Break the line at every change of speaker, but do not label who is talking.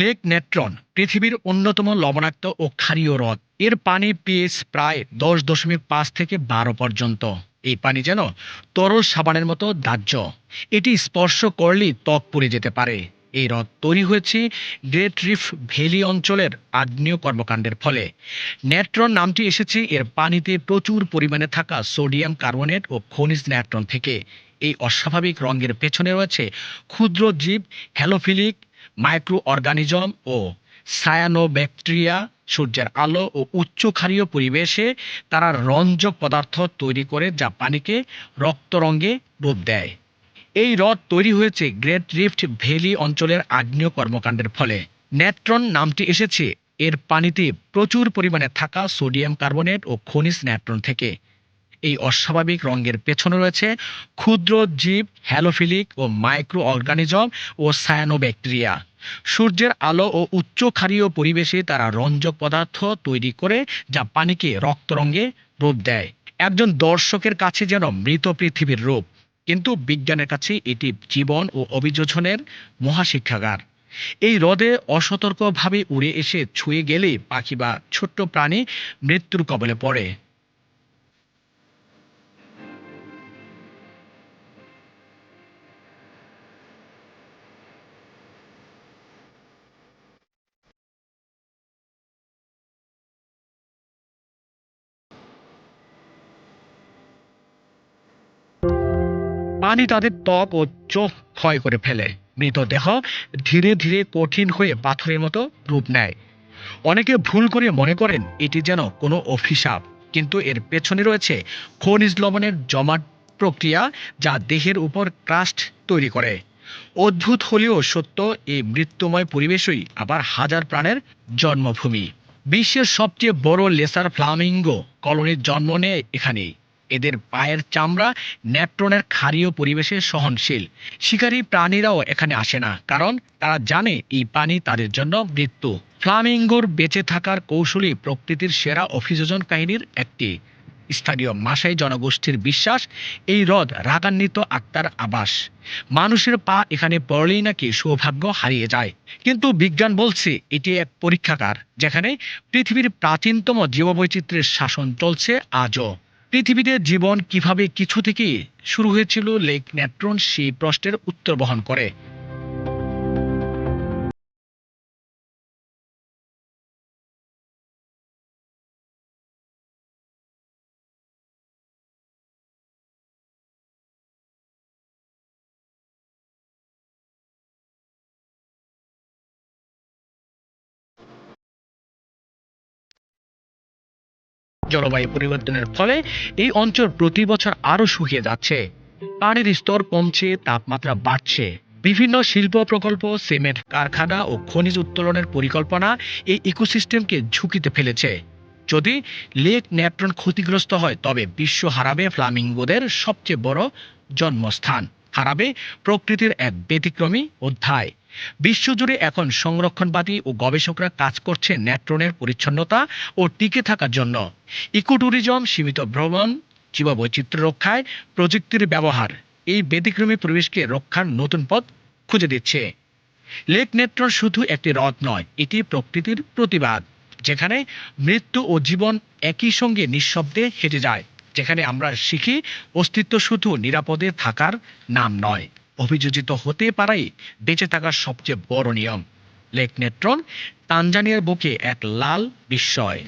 Lake Natron, পৃথিবীর অন্যতম লবণাক্ত ও ক্ষারীয় হ্রদ। এর পানি পিএইচ প্রায় দশ দশমিক পাঁচ থেকে বারো পর্যন্ত। এই পানি যেন তরল সাবানের মতো দাহ্য। এটি স্পর্শ করলেই ত্বক পুড়ে যেতে পারে। এই হ্রদ তৈরি হয়েছে গ্রেট রিফ ভ্যালি অঞ্চলের আগ্নেয় কর্মকাণ্ডের ফলে। নেট্রন নামটি এসেছে এর পানিতে প্রচুর পরিমাণে থাকা সোডিয়াম কার্বনেট ও খনিজ ন্যাট্রন থেকে। এই অস্বাভাবিক রঙের পেছনে রয়েছে ক্ষুদ্র জীব, হ্যালোফিলিক মাইক্রো অর্গানিজম ও সায়ানোব্যাকটেরিয়া সূর্যের আলো ও উচ্চ ক্ষারীয় পরিবেশে তারা রঞ্জক পদার্থ তৈরি করে যা পানিকে রক্তরঙ্গে রূপ দেয়। এই হ্রদ তৈরি হয়েছে গ্রেট রিফট ভ্যালি অঞ্চলের আগ্নেয় কর্মকাণ্ডের ফলে। ন্যাট্রন নামটি এসেছে। এর পানিতে প্রচুর পরিমাণে থাকা সোডিয়াম কার্বনেট ও খনিজ ন্যাট্রন থেকে। এই অস্বাভাবিক রঙের পেছনে রয়েছে ক্ষুদ্র জীব, হ্যালোফিলিক ও মাইক্রো অর্গানিজম ও সায়ানোব্যাকটেরিয়া। সূর্যের আলো ও উচ্চ ক্ষারীয় পরিবেশে তারা রঞ্জক পদার্থ তৈরি করে যা পানিকে রক্তরঙ্গে রূপ দেয়। একজন দর্শকের কাছে যেন মৃত পৃথিবীর রূপ, কিন্তু বিজ্ঞানের কাছে এটি জীবন ও অভিযোজনের মহাশিক্ষাগার। এই হ্রদে অসতর্কভাবে উড়ে এসে ছুঁয়ে গেলে পাখি বা ছোট্ট প্রাণী মৃত্যুর কবলে পড়ে। পানি তাদের ত্বক ও চোখ ক্ষয় করে ফেলে। মৃতদেহ ধীরে ধীরে কঠিন হয়ে পাথরের মতো রূপ নেয়। অনেকে ভুল করে মনে করেন এটি যেন কোনো অভিশাপ, কিন্তু এর পেছনে রয়েছে খনিজ লবণের জমাট প্রক্রিয়া যা দেহের উপর ক্রাস্ট তৈরি করে। অদ্ভুত হলেও সত্য, এই মৃত্যুময় পরিবেশই আবার হাজার প্রাণের জন্মভূমি। বিশ্বের সবচেয়ে বড় লেসার ফ্লামিঙ্গো কলোনির জন্ম নেয় এখানেই। এদের পায়ের চামড়া ন্যাট্রনের ক্ষারীয় পরিবেশে সহনশীল। শিকারী প্রাণীরাও এখানে আসে না, কারণ তারা জানে এই পানি তাদের জন্য মৃত্যু। ফ্লামিঙ্গোর বেঁচে থাকার কৌশলী প্রকৃতির সেরা অভিযোজন কাহিনীর একটি। স্থানীয় মাসাই জনগোষ্ঠীর বিশ্বাস, এই হ্রদ রাগান্বিত আত্মার আবাস। মানুষের পা এখানে পড়লেই নাকি সৌভাগ্য হারিয়ে যায়। কিন্তু বিজ্ঞান বলছে এটি এক পরীক্ষাগার, যেখানে পৃথিবীর প্রাচীনতম জীববৈচিত্র্যের শাসন চলছে আজও। পৃথিবীতে জীবন কীভাবে কিছু থেকে শুরু হয়েছিল লেক ন্যাট্রন সেই প্রশ্নের উত্তর বহন করে। জলবায়ু পরিবর্তনের ফলে এই অঞ্চল প্রতি বছর আরও শুকিয়ে যাচ্ছে। পানির স্তর কমছে, তাপমাত্রা বাড়ছে। বিভিন্ন শিল্প প্রকল্প, সিমেন্ট কারখানা ও খনিজ উত্তোলনের পরিকল্পনা এই ইকোসিস্টেমকে ঝুঁকিতে ফেলেছে। যদি লেক ন্যাট্রন ক্ষতিগ্রস্ত হয়, তবে বিশ্ব হারাবে ফ্লামিঙ্গোদের সবচেয়ে বড় জন্মস্থান। হারাবে প্রকৃতির এক ব্যতিক্রমী অধ্যায়। বিশ্বজুড়ে এখন সংরক্ষণবাদী ও গবেষকরা কাজ করছে ন্যাট্রনের পরিচ্ছন্নতা ও টিকে থাকার জন্য। ইকোট্যুরিজম সীমিত ভ্রমণ, জীববৈচিত্র্য রক্ষায় প্রযুক্তির ব্যবহার, এই ব্যতিক্রমী পরিবেশকে রক্ষার নতুন পথ খুঁজে দিচ্ছে। লেক নেট্রন শুধু একটি হ্রদ নয়, এটি প্রকৃতির প্রতিবাদ, যেখানে মৃত্যু ও জীবন একই সঙ্গে নিঃশব্দে হেঁটে যায়, যেখানে আমরা শিখি অস্তিত্ব শুধু নিরাপদে থাকার নাম নয়। অভিযোজিত হতে পারাই বেঁচে থাকার সবচেয়ে বড় নিয়ম। লেক নেট্রন, তানজানিয়ার বুকে এক লাল বিস্ময়।